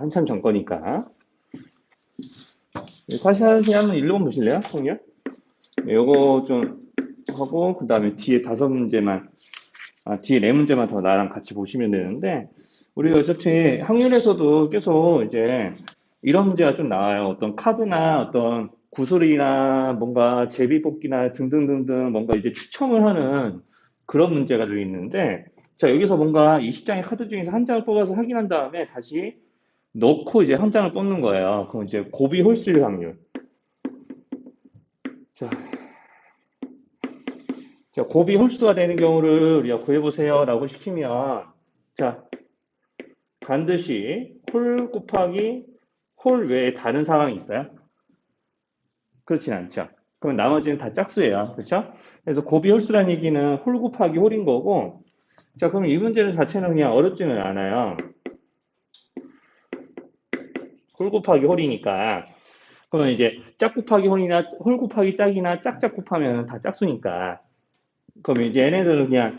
한참 전 거니까. 사실 한번 읽어보 보실래요? 성렬? 네, 요거 좀 하고 그 다음에 뒤에 다섯 문제만 아, 뒤에 네 문제만 더 나랑 같이 보시면 되는데 우리가 어차피 학년에서도 계속 이제 이런 문제가 좀 나와요. 어떤 카드나 어떤 구슬이나 뭔가 제비뽑기나 등등등등 뭔가 이제 추첨을 하는 그런 문제가 좀 있는데 자 여기서 뭔가 20장의 카드 중에서 한 장을 뽑아서 확인한 다음에 다시 넣고 이제 한 장을 뽑는 거예요. 그럼 이제 고비 홀수일 확률. 자, 자 고비 홀수가 되는 경우를 우리가 구해보세요 라고 시키면 자 반드시 홀 곱하기 홀 외에 다른 상황이 있어요? 그렇진 않죠. 그럼 나머지는 다 짝수예요. 그렇죠? 그래서 고비 홀수라는 얘기는 홀 곱하기 홀인 거고 자 그럼 이 문제 자체는 그냥 어렵지는 않아요. 홀 곱하기 홀이니까. 그러면 이제 짝 곱하기 홀이나 홀 곱하기 짝이나 짝짝 곱하면 다 짝수니까. 그러면 이제 얘네들은 그냥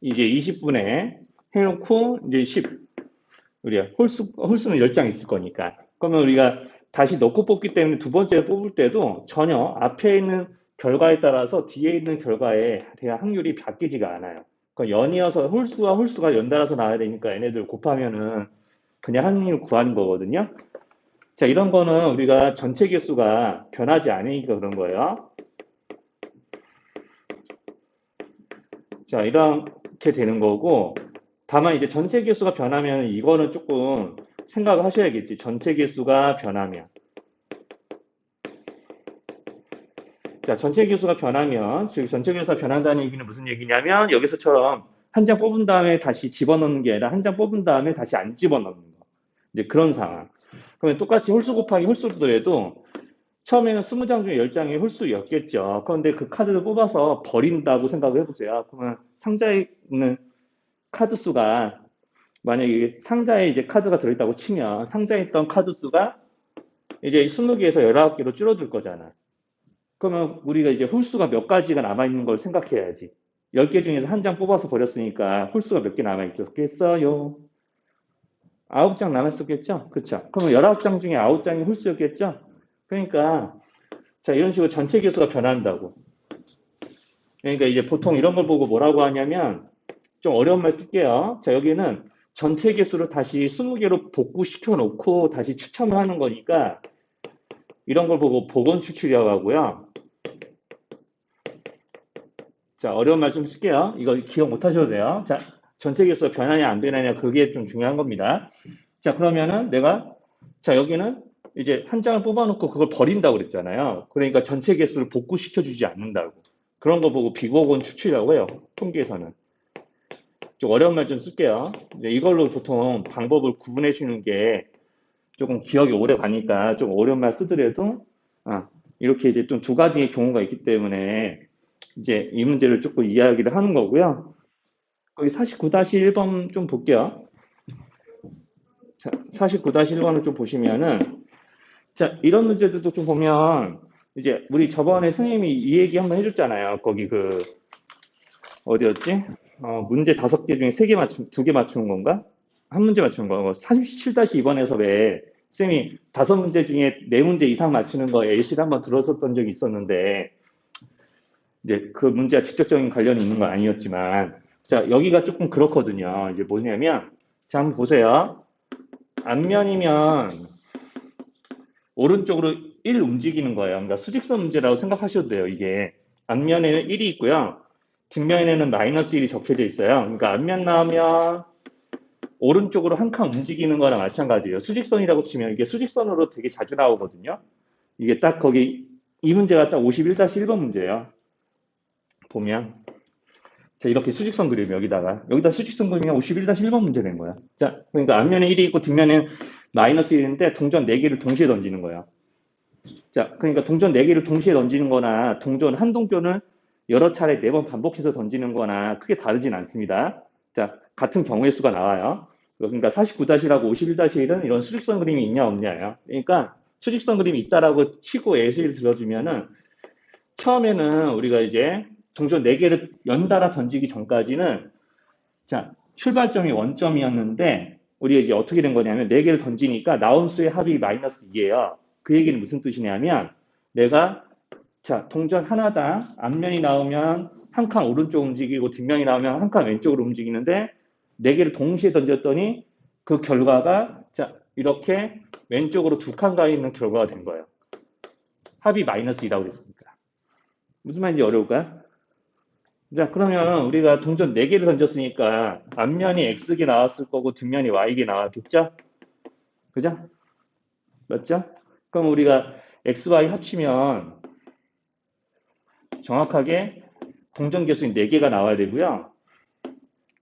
이제 20분에 해놓고 이제 10 우리가 홀수 홀수는 10장 있을 거니까. 그러면 우리가 다시 넣고 뽑기 때문에 두 번째 뽑을 때도 전혀 앞에 있는 결과에 따라서 뒤에 있는 결과에 대한 확률이 바뀌지가 않아요. 그러니까 연이어서 홀수와 홀수가 연달아서 나와야 되니까 얘네들 곱하면은 그냥 확률 구하는 거거든요. 자, 이런 거는 우리가 전체 개수가 변하지 않으니까 그런 거예요. 자, 이렇게 되는 거고, 다만 이제 전체 개수가 변하면 이거는 조금 생각을 하셔야겠지. 전체 개수가 변하면. 자, 전체 개수가 변하면, 즉, 전체 개수가 변한다는 얘기는 무슨 얘기냐면, 여기서처럼 한 장 뽑은 다음에 다시 집어넣는 게 아니라 한 장 뽑은 다음에 다시 안 집어넣는 거. 이제 그런 상황. 그러면 똑같이 홀수 곱하기 홀수더라도 처음에는 20장 중에 10장이 홀수였겠죠. 그런데 그 카드를 뽑아서 버린다고 생각을 해보세요. 그러면 상자에 있는 카드 수가 만약에 상자에 이제 카드가 들어있다고 치면 상자에 있던 카드 수가 이제 20개에서 19개로 줄어들 거잖아. 그러면 우리가 이제 홀수가 몇 가지가 남아있는 걸 생각해야지. 10개 중에서 한 장 뽑아서 버렸으니까 홀수가 몇 개 남아있겠어요? 9장 남았었겠죠? 그쵸? 그러면 19장 중에 9장이 홀수였겠죠? 그러니까, 자, 이런 식으로 전체 개수가 변한다고. 그러니까 이제 보통 이런 걸 보고 뭐라고 하냐면, 좀 어려운 말 쓸게요. 자, 여기는 전체 개수를 다시 20개로 복구시켜 놓고 다시 추첨을 하는 거니까, 이런 걸 보고 복원 추출이라고 하고요. 자, 어려운 말 좀 쓸게요. 이거 기억 못 하셔도 돼요. 자, 전체 개수가 변하냐 안 변하냐 그게 좀 중요한 겁니다. 자, 그러면은 내가 자, 여기는 이제 한 장을 뽑아놓고 그걸 버린다고 그랬잖아요. 그러니까 전체 개수를 복구시켜 주지 않는다고. 그런 거 보고 비곡원 추출이라고 해요. 통계에서는. 좀 어려운 말 좀 쓸게요. 이제 이걸로 보통 방법을 구분해 주는 게 조금 기억이 오래 가니까 좀 어려운 말 쓰더라도 아, 이렇게 이제 좀 두 가지의 경우가 있기 때문에 이제 이 문제를 조금 이야기를 하는 거고요. 거기 49-1번 좀 볼게요. 자, 49-1번을 좀 보시면은 자, 이런 문제들도 좀 보면 이제 우리 저번에 선생님이 이 얘기 한번 해줬잖아요. 거기 그 어디였지? 어, 문제 다섯 개 중에 세 개 맞춘, 두 개 맞추는 건가? 한 문제 맞추는 거. 37-2번에서 왜 쌤이 다섯 문제 중에 네 문제 이상 맞추는 거 예시를 한번 들었었던 적이 있었는데 이제 그 문제와 직접적인 관련이 있는 건 아니었지만 자 여기가 조금 그렇거든요. 이제 뭐냐면 자 한번 보세요. 앞면이면 오른쪽으로 1 움직이는 거예요. 그러니까 수직선 문제라고 생각하셔도 돼요. 이게 앞면에는 1이 있고요. 뒷면에는 마이너스 1이 적혀져 있어요. 그러니까 앞면 나오면 오른쪽으로 한 칸 움직이는 거랑 마찬가지예요. 수직선이라고 치면 이게 수직선으로 되게 자주 나오거든요. 이게 딱 거기 이 문제가 딱 51-1번 문제예요. 보면 자 이렇게 수직선 그림 여기다가 여기다 수직선 그리면 51-1번 문제 된 거야. 자 그러니까 앞면에 1이 있고 뒷면에 마이너스 1인데 동전 4개를 동시에 던지는 거야. 자 그러니까 동전 4개를 동시에 던지는 거나 동전 한 동전을 여러 차례 네번 반복해서 던지는 거나 크게 다르진 않습니다. 자 같은 경우의 수가 나와요. 그러니까 49-1하고 51-1은 이런 수직선 그림이 있냐 없냐예요. 그러니까 수직선 그림이 있다라고 치고 예시를 들어주면은 처음에는 우리가 이제 동전 4개를 연달아 던지기 전까지는 자 출발점이 원점이었는데 우리가 이제 어떻게 된 거냐면 4개를 던지니까 나온 수의 합이 마이너스 2예요. 그 얘기는 무슨 뜻이냐면 내가 자 동전 하나당 앞면이 나오면 한 칸 오른쪽 움직이고 뒷면이 나오면 한 칸 왼쪽으로 움직이는데 4개를 동시에 던졌더니 그 결과가 자 이렇게 왼쪽으로 두 칸 가 있는 결과가 된 거예요. 합이 마이너스 2라고 그랬으니까. 무슨 말인지 어려울까요? 자, 그러면 우리가 동전 4개를 던졌으니까 앞면이 X개 나왔을 거고 뒷면이 Y개 나왔겠죠? 그죠? 맞죠? 그럼 우리가 X, Y 합치면 정확하게 동전 개수인 4개가 나와야 되고요.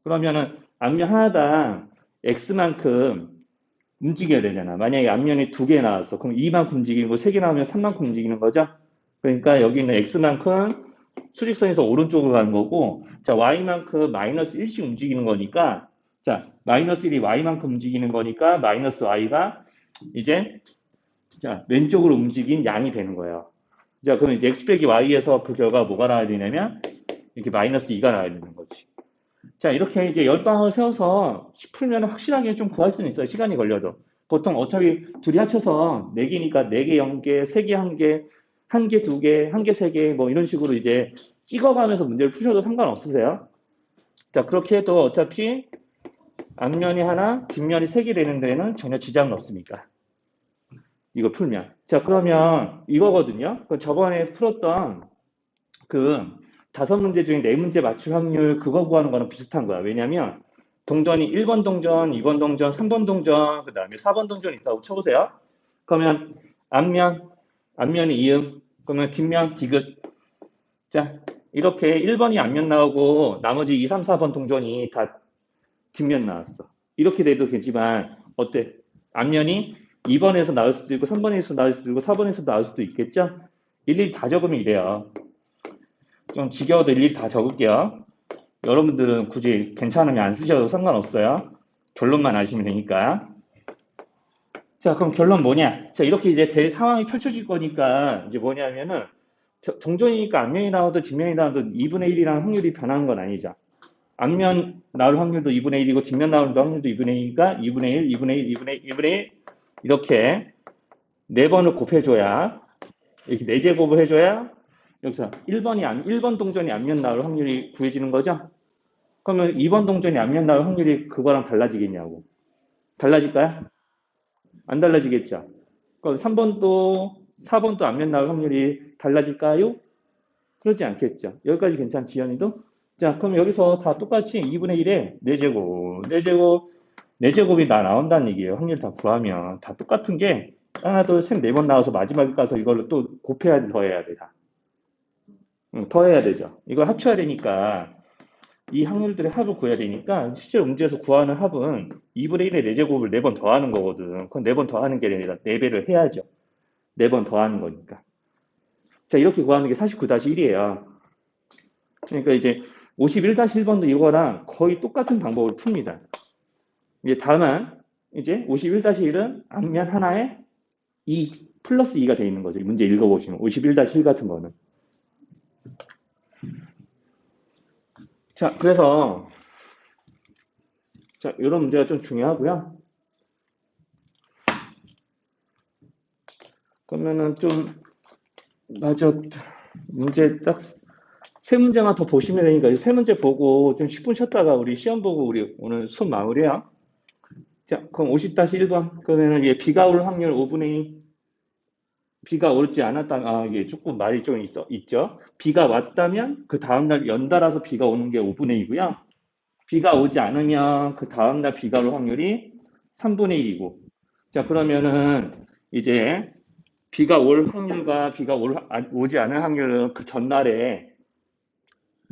그러면은 앞면 하나당 X만큼 움직여야 되잖아. 만약에 앞면이 2개 나왔어. 그럼 2만큼 움직이는 거, 3개 나오면 3만큼 움직이는 거죠? 그러니까 여기 있는 X만큼 수직선에서 오른쪽으로 가는 거고, 자, Y만큼 마이너스 1씩 움직이는 거니까, 자, 마이너스 1이 Y만큼 움직이는 거니까, 마이너스 Y가 이제, 자, 왼쪽으로 움직인 양이 되는 거예요. 자, 그럼 이제 X 빼기 Y에서 그 결과가 뭐가 나와야 되냐면, 이렇게 마이너스 2가 나와야 되는 거지. 자, 이렇게 이제 열방을 세워서 풀면 확실하게 좀 구할 수는 있어요. 시간이 걸려도. 보통 어차피 둘이 합쳐서 4개니까 4개, 0개, 3개, 1개, 한 개, 두 개, 한 개, 세 개, 뭐 이런 식으로 이제 찍어가면서 문제를 푸셔도 상관없으세요. 자, 그렇게 해도 어차피 앞면이 하나, 뒷면이 세 개 되는 데에는 전혀 지장은 없으니까. 이거 풀면. 자, 그러면 이거거든요. 그 저번에 풀었던 그 다섯 문제 중에 네 문제 맞출 확률 그거 구하는 거랑 비슷한 거야. 왜냐면 동전이 1번 동전, 2번 동전, 3번 동전, 그 다음에 4번 동전 있다고 쳐보세요. 그러면 앞면, 앞면이 이음, 그러면 뒷면 디귿. 자, 이렇게 1번이 앞면 나오고 나머지 2, 3, 4번 동전이 다 뒷면 나왔어. 이렇게 돼도 되지만 어때? 앞면이 2번에서 나올 수도 있고 3번에서 나올 수도 있고 4번에서 나올 수도 있겠죠? 일일이 다 적으면 이래요. 좀 지겨워도 일일이 다 적을게요. 여러분들은 굳이 괜찮으면 안 쓰셔도 상관없어요. 결론만 아시면 되니까. 자, 그럼 결론 뭐냐? 자, 이렇게 이제 대 상황이 펼쳐질 거니까 이제 뭐냐면은 저- 동전이니까 앞면이 나와도 뒷면이 나와도 2분의 1이랑 확률이 변하는 건 아니죠. 앞면 나올 확률도 2분의 1이고 뒷면 나올 확률도 2분의 1이니까 2분의 1, 2분의 1, 2분의 1, 2분의 1 이렇게 네 번을 곱해줘야 이렇게 네 제곱을 해줘야 여기서 1번이 안, 1번 동전이 앞면 나올 확률이 구해지는 거죠? 그러면 2번 동전이 앞면 나올 확률이 그거랑 달라지겠냐고. 달라질까요? 안 달라지겠죠? 그럼 3번도 4번도 앞면 나올 확률이 달라질까요? 그러지 않겠죠. 여기까지 괜찮지, 연이도? 자, 그럼 여기서 다 똑같이 2분의 1에 4제곱, 4제곱, 4제곱이 다 나온다는 얘기예요. 확률 다 구하면. 다 똑같은 게 하나, 둘, 셋, 네 번 나와서 마지막에 가서 이걸로 또 곱해야 돼, 더해야 돼, 다. 응, 더해야 되죠. 이걸 합쳐야 되니까 이 확률들의 합을 구해야 되니까 실제 문제에서 구하는 합은 2분의 1에 4제곱을 4번 더하는 거거든. 그건 4번 더하는 게 아니라 4배를 해야죠. 4번 더하는 거니까. 자, 이렇게 구하는 게 49-1이에요. 그러니까 이제 51-1번도 이거랑 거의 똑같은 방법을 풉니다. 이제 다만 이제 51-1은 앞면 하나에 2 플러스 2가 돼 있는 거죠. 이 문제 읽어보시면 51-1 같은 거는. 자, 그래서 자, 이런 문제가 좀 중요하고요. 그러면은 좀 맞아 문제 딱 세 문제만 더 보시면 되니까 이 세 문제 보고 좀 10분 쉬었다가 우리 시험 보고 우리 오늘 수업 마무리해요. 자, 그럼 50-1번 그러면은 얘 비가 올 확률 5분의 2 비가 오지 않았다 아 이게 조금 말이 좀 있어 있죠. 비가 왔다면 그 다음 날 연달아서 비가 오는 게 5분의 2고요. 비가 오지 않으면 그 다음 날 비가 올 확률이 3분의 1이고. 자, 그러면은 이제 비가 올 확률과 비가 올, 아- 오지 않을 확률은 그 전날에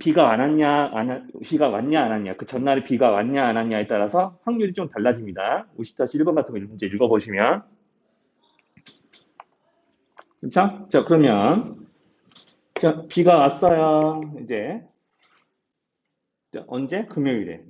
비가 안 왔냐, 안, 왔- 비가 왔냐, 안 왔냐, 그 전날에 비가 왔냐, 안 왔냐에 따라서 확률이 좀 달라집니다. 50-1번 같은 거 문제 읽어보시면. 그쵸? 자, 그러면, 자, 비가 왔어요. 이제. 자, 언제? 금요일에.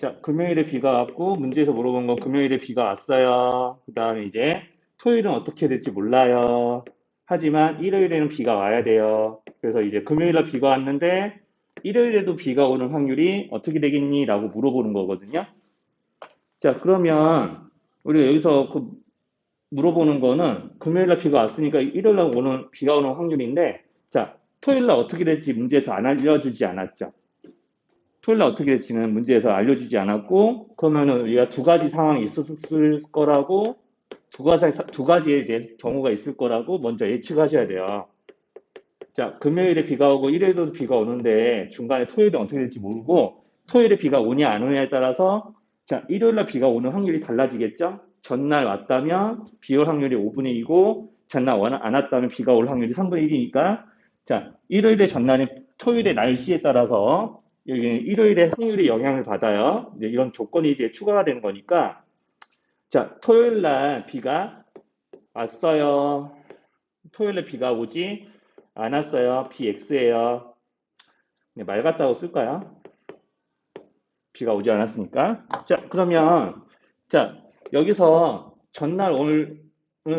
자, 금요일에 비가 왔고, 문제에서 물어본 건 금요일에 비가 왔어요. 그 다음에 이제, 토요일은 어떻게 될지 몰라요. 하지만 일요일에는 비가 와야 돼요. 그래서 이제 금요일날 비가 왔는데, 일요일에도 비가 오는 확률이 어떻게 되겠니? 라고 물어보는 거거든요. 자, 그러면 우리가 여기서 그 물어보는 거는 금요일 날 비가 왔으니까 일요일 날 오는 비가 오는 확률인데 자, 토요일 날 어떻게 될지 문제에서 안 알려주지 않았죠. 토요일 날 어떻게 될지는 문제에서 알려주지 않았고 그러면은 우리가 두 가지 상황이 있었을 거라고 두 가지 두 가지의 이제 경우가 있을 거라고 먼저 예측하셔야 돼요. 자, 금요일에 비가 오고 일요일에도 비가 오는데 중간에 토요일에 어떻게 될지 모르고 토요일에 비가 오냐 안 오냐에 따라서 자, 일요일 날 비가 오는 확률이 달라지겠죠? 전날 왔다면 비 올 확률이 5분의 2고 전날 안 왔다면 비가 올 확률이 3분의 1이니까 자, 일요일에 전날인 토요일의 날씨에 따라서 여기 일요일에 확률이 영향을 받아요. 이런 조건이 이제 추가가 되는 거니까 자, 토요일 날 비가 왔어요. 토요일에 비가 오지 않았어요. BX예요. 네, 말 같다고 쓸까요? 비가 오지 않았으니까. 자, 그러면 자, 여기서 전날 오늘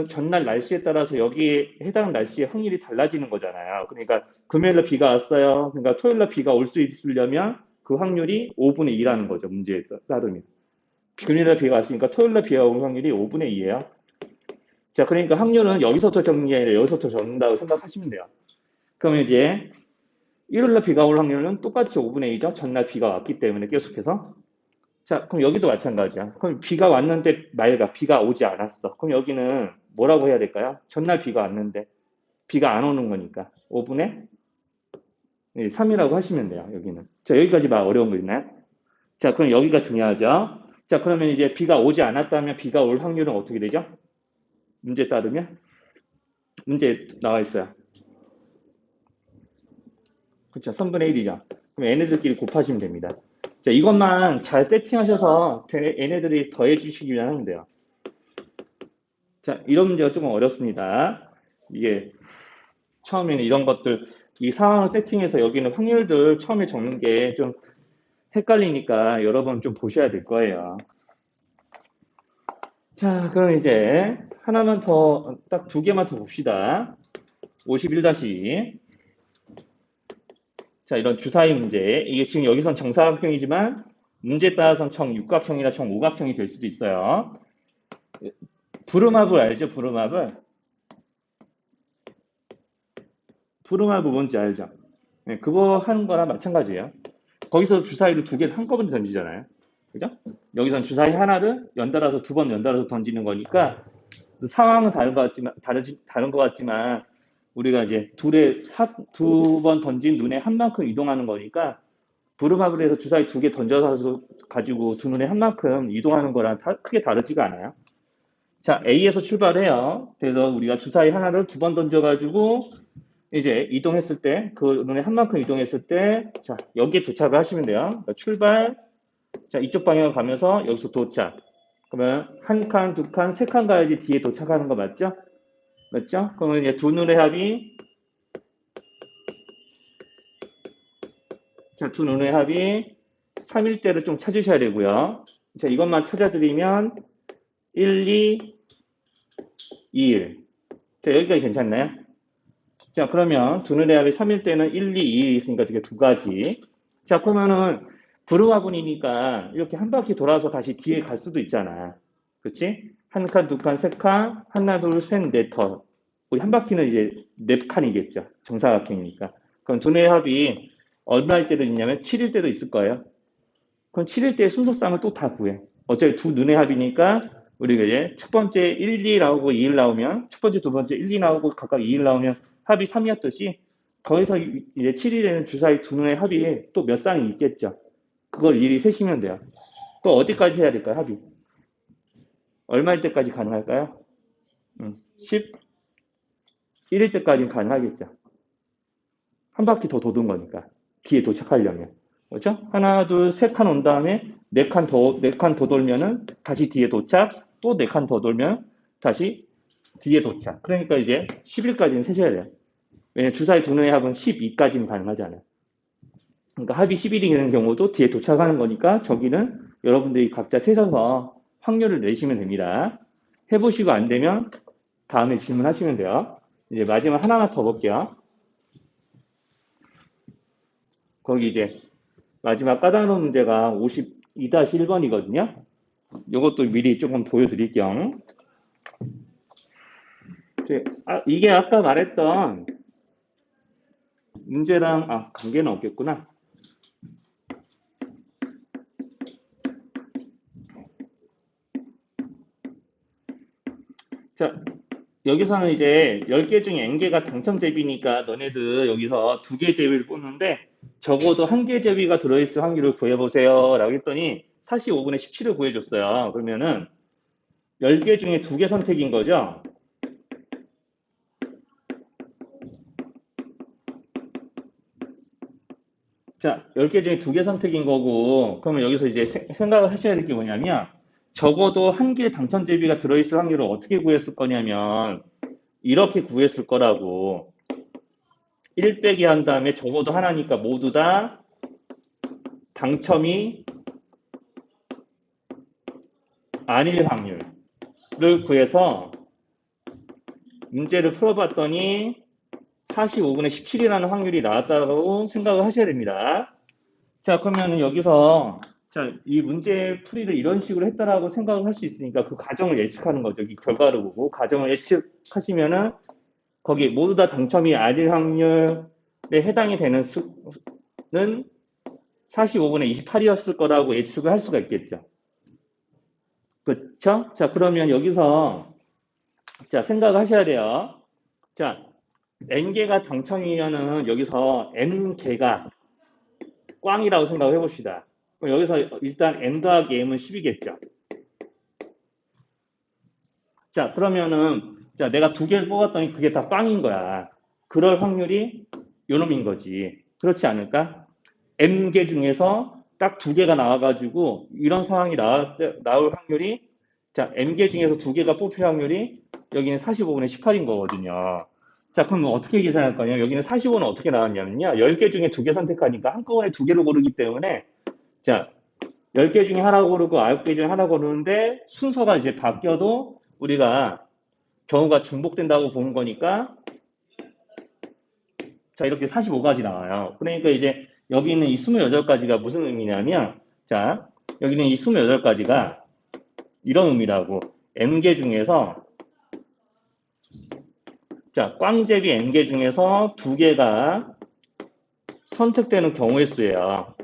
전날 날씨에 따라서 여기에 해당 날씨의 확률이 달라지는 거잖아요. 그러니까 금요일날 비가 왔어요. 그러니까 토요일날 비가 올 수 있으려면 그 확률이 5분의 2라는 거죠. 문제에 따르면. 금요일날 비가 왔으니까 토요일날 비가 올 확률이 5분의 2예요. 자, 그러니까 확률은 여기서부터 적는 게 아니라 여기서부터 적는다고 생각하시면 돼요. 그러면 이제 일요일날 비가 올 확률은 똑같이 5분의 2죠. 전날 비가 왔기 때문에 계속해서. 자, 그럼 여기도 마찬가지야. 그럼 비가 왔는데 맑아. 비가 오지 않았어. 그럼 여기는 뭐라고 해야 될까요? 전날 비가 왔는데 비가 안 오는 거니까 5분의 3이라고 하시면 돼요. 여기는. 자, 여기까지 막 어려운 거 있나요? 자, 그럼 여기가 중요하죠. 자, 그러면 이제 비가 오지 않았다면 비가 올 확률은 어떻게 되죠? 문제 따르면 문제 나와 있어요. 그렇죠. 3분의 1이죠. 그럼 얘네들끼리 곱하시면 됩니다. 자, 이것만 잘 세팅하셔서 얘네들이 더해 주시기만 하면 돼요. 자, 이런 문제가 조금 어렵습니다. 이게 처음에는 이런 것들, 이 상황을 세팅해서 여기는 확률들 처음에 적는 게 좀 헷갈리니까 여러 번좀 보셔야 될 거예요. 자, 그럼 이제 하나만 더, 딱 두 개만 더 봅시다. 51-2. 자, 이런 주사위 문제. 이게 지금 여기선 정사각형이지만 문제에 따라서는 정육각형이나 정오각형이 될 수도 있어요. 부름합을 알죠? 부름합을. 부름합은 뭔지 알죠? 네, 그거 하는 거랑 마찬가지예요. 거기서 주사위를 두 개를 한꺼번에 던지잖아요. 그죠? 여기선 주사위 하나를 연달아서 두 번 연달아서 던지는 거니까 상황은 다른 것 같지만 다르지, 다른 것 같지만 우리가 이제 둘의 두번 던진 눈에 한 만큼 이동하는 거니까 해서 주사위 두 개 던져서 가지고 두 눈에 한 만큼 이동하는 거랑 다, 크게 다르지가 않아요. 자, A에서 출발해요. 그래서 우리가 주사위 하나를 두 번 던져가지고 이제 이동했을 때, 그 눈에 한 만큼 이동했을 때, 자, 여기에 도착을 하시면 돼요. 그러니까 출발, 자, 이쪽 방향으로 가면서 여기서 도착. 그러면 한 칸, 두 칸, 세 칸 가야지 뒤에 도착하는 거 맞죠? 맞죠? 그러면 이제 두 눈의 합이 자, 두 눈의 합이 3일 때를 좀 찾으셔야 되고요. 자, 이것만 찾아드리면 1, 2, 2, 1. 자, 여기까지 괜찮나요? 자, 그러면 두 눈의 합이 3일 때는 1, 2, 2 있으니까 되게 두 가지. 자, 그러면은 부르화분이니까 이렇게 한 바퀴 돌아서 다시 뒤에 갈 수도 있잖아. 그렇지? 한 칸, 두 칸, 세 칸, 하나, 둘, 셋, 넷, 더. 우리 한 바퀴는 이제 네 칸이겠죠. 정사각형이니까. 그럼 두뇌 합이 얼마일 때도 있냐면 7일 때도 있을 거예요. 그럼 7일 때 순서쌍을 또 다 구해. 어차피 두 눈의 합이니까 우리가 이제 첫 번째 1, 2 나오고 2일 나오면 첫 번째, 두 번째 1, 2 나오고 각각 2일 나오면 합이 3이었듯이 거기서 이제 7일에는 주사위 두 눈의 합이 또 몇 쌍이 있겠죠. 그걸 일이 세시면 돼요. 또 어디까지 해야 될까요? 합이? 얼마일 때까지 가능할까요? 음, 11일 때까지는 가능하겠죠. 한 바퀴 더 도는 거니까. 뒤에 도착하려면. 그렇죠? 하나, 둘, 세 칸 온 다음에 네 칸 더, 네 칸 더 돌면은 다시 뒤에 도착, 또 네 칸 더 돌면 다시 뒤에 도착. 그러니까 이제 10일까지는 세셔야 돼요. 왜냐면 주사위 두 눈의 합은 12까지는 가능하잖아요. 그러니까 합이 10일이는 경우도 뒤에 도착하는 거니까 저기는 여러분들이 각자 세셔서 확률을 내시면 됩니다. 해보시고 안 되면 다음에 질문하시면 돼요. 이제 마지막 하나만 더 볼게요. 거기 이제 마지막 까다로운 문제가 52-1번이거든요. 이것도 미리 조금 보여드릴 겸. 이제 아, 이게 아까 말했던 문제랑 아, 관계는 없겠구나. 자, 여기서는 이제 10개 중에 n개가 당첨 제비니까 너네들 여기서 두개 제비를 뽑는데 적어도 한 개 제비가 들어있을 확률을 구해보세요 라고 했더니 45분의 17을 구해줬어요. 그러면은 10개 중에 두개 선택인 거죠. 자, 10개 중에 두개 선택인 거고, 그러면 여기서 이제 세- 생각을 하셔야 될 게 뭐냐면, 적어도 한 개 당첨 제비가 들어있을 확률을 어떻게 구했을 거냐면, 이렇게 구했을 거라고. 1 빼기 한 다음에 적어도 하나니까 모두 다 당첨이 아닐 확률을 구해서 문제를 풀어봤더니 45분의 17이라는 확률이 나왔다고 생각을 하셔야 됩니다. 자, 그러면 여기서 자, 이 문제 풀이를 이런 식으로 했다라고 생각을 할 수 있으니까 그 과정을 예측하는 거죠. 이 결과를 보고 과정을 예측하시면은 거기 모두 다 당첨이 아닐 확률에 해당이 되는 수는 45분의 28이었을 거라고 예측을 할 수가 있겠죠. 그렇죠? 자, 그러면 여기서 자, 생각을 하셔야 돼요. 자, n개가 당첨이면은 여기서 n개가 꽝이라고 생각을 해 봅시다. 여기서 일단 n 더하기 m은 10이겠죠. 자, 그러면은 자, 내가 두 개를 뽑았더니 그게 다 꽝인 거야. 그럴 확률이 요놈인 거지. 그렇지 않을까? n개 중에서 딱 두 개가 나와가지고 이런 상황이 때- 나올 확률이 자, n개 중에서 두 개가 뽑힐 확률이 여기는 45분의 18인 거거든요. 자, 그럼 어떻게 계산할 거냐? 여기는 45는 어떻게 나왔냐면요. 10개 중에 두 개 선택하니까 한꺼번에 두 개를 고르기 때문에 자, 10개 중에 하나 고르고 9개 중에 하나 고르는데 순서가 이제 바뀌어도 우리가 경우가 중복된다고 보는 거니까 자, 이렇게 45가지 나와요. 그러니까 이제 여기 있는 이 28가지가 무슨 의미냐면 자, 여기는 이 28가지가 이런 의미라고 n개 중에서 자, 꽝제비 n개 중에서 두 개가 선택되는 경우의 수예요.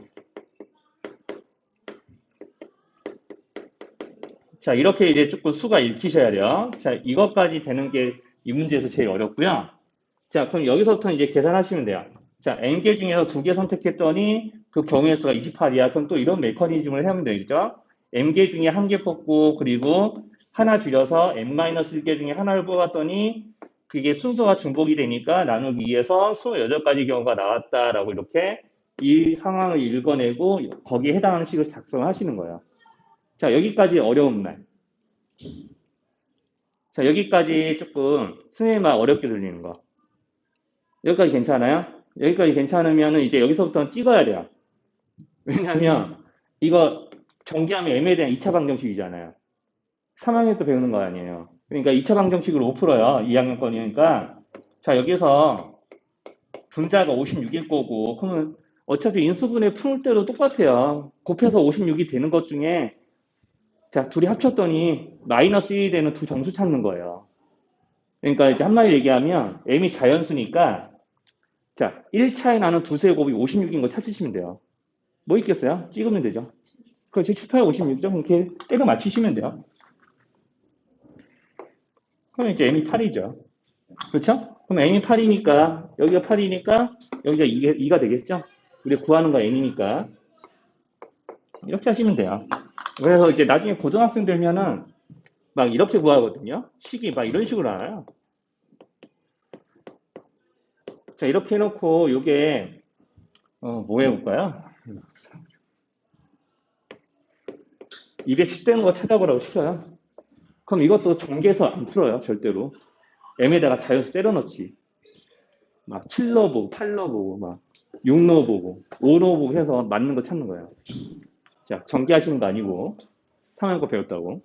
자, 이렇게 이제 조금 수가 읽히셔야 돼요. 자, 이것까지 되는 게 이 문제에서 제일 어렵고요. 자, 그럼 여기서부터 이제 계산하시면 돼요. 자, n개 중에서 두 개 선택했더니 그 경우의 수가 28이야. 그럼 또 이런 메커니즘을 하면 되겠죠? m개 중에 한 개 뽑고 그리고 하나 줄여서 n-1개 중에 하나를 뽑았더니 그게 순서가 중복이 되니까 나누기 2에서 28가지 경우가 나왔다라고 이렇게 이 상황을 읽어내고 거기에 해당하는 식을 작성을 하시는 거예요. 자, 여기까지 어려운 말. 자, 여기까지 조금 선생님 말 어렵게 들리는 거. 여기까지 괜찮아요? 여기까지 괜찮으면 이제 여기서부터는 찍어야 돼요. 왜냐면 이거 전기하면 M에 대한 2차 방정식이잖아요. 3학년 때 배우는 거 아니에요. 그러니까 2차 방정식으로 못 풀어요. 2학년 거니까. 자, 여기서 분자가 56일 거고, 그러면 어차피 인수분해 풀 때도 똑같아요. 곱해서 56이 되는 것 중에, 자, 둘이 합쳤더니 마이너스 1이 되는 두 정수 찾는 거예요. 그러니까 이제 한마디로 얘기하면, m이 자연수니까, 자, 1차에 나는 두수의 곱이 56인 거 찾으시면 돼요. 뭐 있겠어요? 찍으면 되죠. 그렇지, 7, 8, 56점 이렇게 때려 맞추시면 돼요. 그럼 이제 m이 8이죠. 그렇죠? 그럼 m이 8이니까 여기가 8이니까 여기가 2, 2가 되겠죠? 우리가 구하는 거 n이니까 이렇게 하시면 돼요. 그래서 이제 나중에 고등학생 되면은 막 이렇게 구하거든요. 식이 막 이런 식으로 나와요. 자 이렇게 해놓고 요게 어, 뭐 해볼까요? 210 되는 거 찾아보라고 시켜요. 그럼 이것도 전개해서 안 풀어요, 절대로. m에다가 자연수 때려 넣지. 막7 넣어보고, 8 넣어보고, 막6 넣어보고, 5 넣어보고 해서 맞는 거 찾는 거예요. 자, 전개하시는 거 아니고, 상황 거 배웠다고.